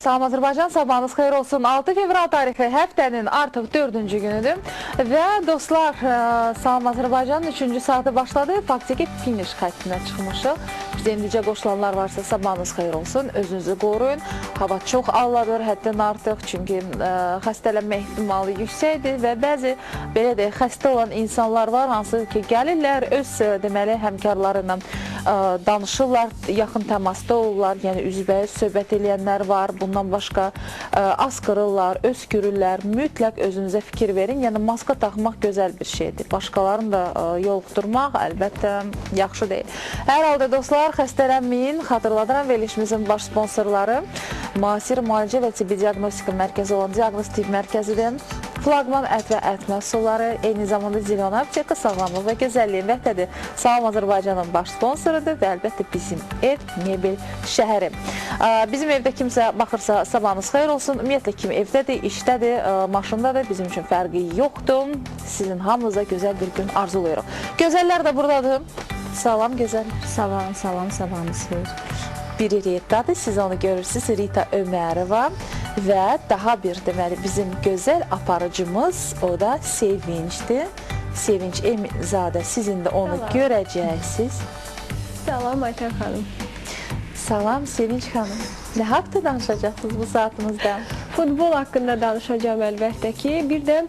Salam Azərbaycan, sabahınız xeyir olsun. 6 fevral tarixi həftənin artıq 4-cü günüdür və dostlar, ə, Salam Azərbaycanın 3-cü saatı başladı. Faktiki finish xəttinə çıxmışıq. Bizə indicə qoşulanlar varsa sabahınız xeyir olsun. Özünüzü qoruyun. Hava çox alladır, həddən artıq, çünki ə, xəstələnmə ehtimalı yüksəkdir və bəzi belə deyək, xəstə olan insanlar var, hansı ki, gəlirlər öz ə, deməli həmkarları ilə danışırlar, yaxın təmasda olurlar, yəni üzbəüz söhbət edənlər var. Bundan başqa asqırırlar, öskürürlər. Mütləq özünüzə fikir verin. Yəni maska taxmaq gözəl bir şeydir. Başqalarını da yoluxdurmaq əlbəttə yaxşı deyil. Hər halda dostlar, xəstələnməyin. Xatırladıram verilişimizin baş sponsorları müasir müalicə və tibbi diaqnostika mərkəzi olan Diaqnoz Tibb Mərkəzidir. Flaqman ət və ət məhsulları, eyni zamanda Zilon Apteka sağlamlıq və gözəlliyin vəhdədir. Salam Azərbaycanın baş sponsorudur və əlbəttə bizim ev mebel şəhəri. Bizim evdə kimsə baxırsa sabahınız xeyir olsun. Ümumiyyətlə kim evdədir, işdədir, maşındadır, bizim üçün fərqi yoxdur. Sizin hamınıza gözəl bir gün arzulayırıq. Gözəllər də buradadır. Salam gözəl. Salam, salam, sabahınız xeyir. Biri Ritadır, siz onu görürsünüz, Rita Ömərova və daha bir deməli bizim gözəl aparıcımız o da Sevincdir. Sevinç Eminzadə, siz indi onu Salam. görəcəksiniz. Salam Aytən xanım. Salam Sevinç xanım. Nə haqqda danışacaqsınız bu saatımızda? Futbol haqqında danışacağam əlbəttə ki, bir də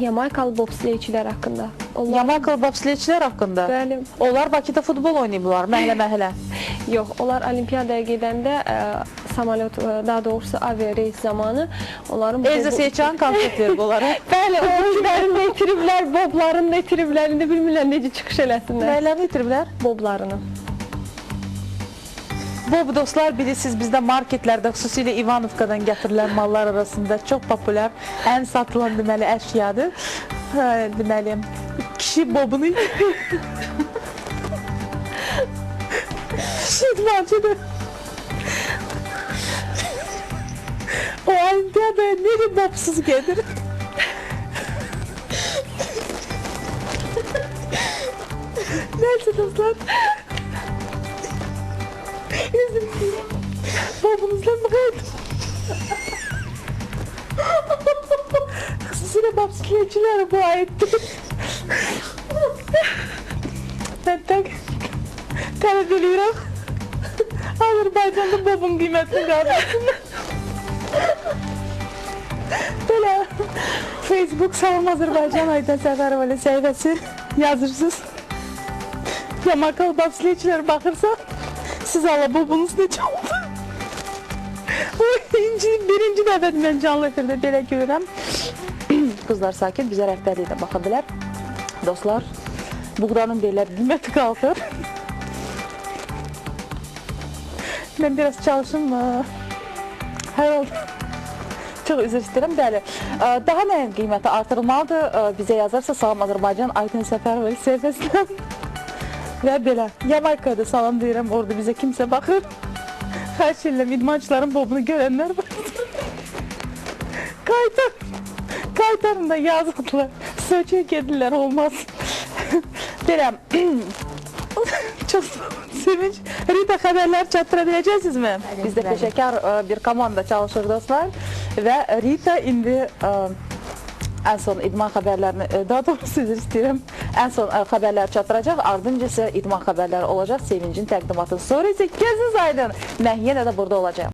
Yamaykalı bobsleyçilər haqqında. Onlar Yamakal bobsleyçilər haqqında. Bəli. Onlar Bakıda futbol oynayıblar, məhlə-məhlə. yox, onlar olimpiyadaya gedəndə ə, samolyot ə, daha doğrusu avia reys zamanı onların Elza Seyçan konsert verib onlara. Bəli, oyunlarını da itiriblər, boblarını da itiriblər. İndi bilmirlər necə çıxış eləsinlər Nəylərini itiriblər? boblarını. Bob dostlar bilirsiniz bizdə marketlərdə xüsusilə İvanovkadan gətirilən mallar arasında çox populyar, ən satılan deməli əşyadır. Hə, deməli kişi bobunu ben bir adaya nereye babsız gelirim? Neredesiniz lan? Yüzüm diye. Babınızla mı kaydım? Sizinle babsızlayıcılar bu ayette. Ben tak. Tane deliyorum. Azerbaycan'da babam kıymetli kardeşim. Facebook Salam Azərbaycan Aydan Səfərova ilə səhifəsi yazırsınız. Yamakal babskiyəçilər baxırsa siz alabobunuz necə oldu? Bu ikinci, birinci dəfədir mən canlı efirdə belə görürəm. Qızlar sakit, bizə rəhbərlik də baxa bilər. Dostlar, buğdanın deyirlər qiyməti qalxır. Mən biraz çalışım. ə, Hər halda çox üzr istəyirəm. Bəli. ə, Daha nəyin qiyməti artırılmalıdır? Ə, Bizə yazarsa Salam Azərbaycan Aytən Səfərova səhifəsindən. Və belə, Yamaykada salam deyirəm, orada bizə kimsə baxır. Xahiş edirəm, idmançıların bobunu görənlər var. Qaytar, qaytarın da yazıqlar, söçə gedirlər, olmaz. Belə, çox sevinç. Rita xəbərlər çatdıra biləcəksinizmi? Biz peşəkar ə, bir komanda çalışır dostlar və Rita indi ə, ən son idman xəbərlərini, e, daha doğrusu üzr istəyirəm, ən son ə, xəbərlər çatdıracaq, ardınca isə idman xəbərləri olacaq, sevincin təqdimatını. Sonra isə gözünüz aydın, mən yenə də burada olacağam.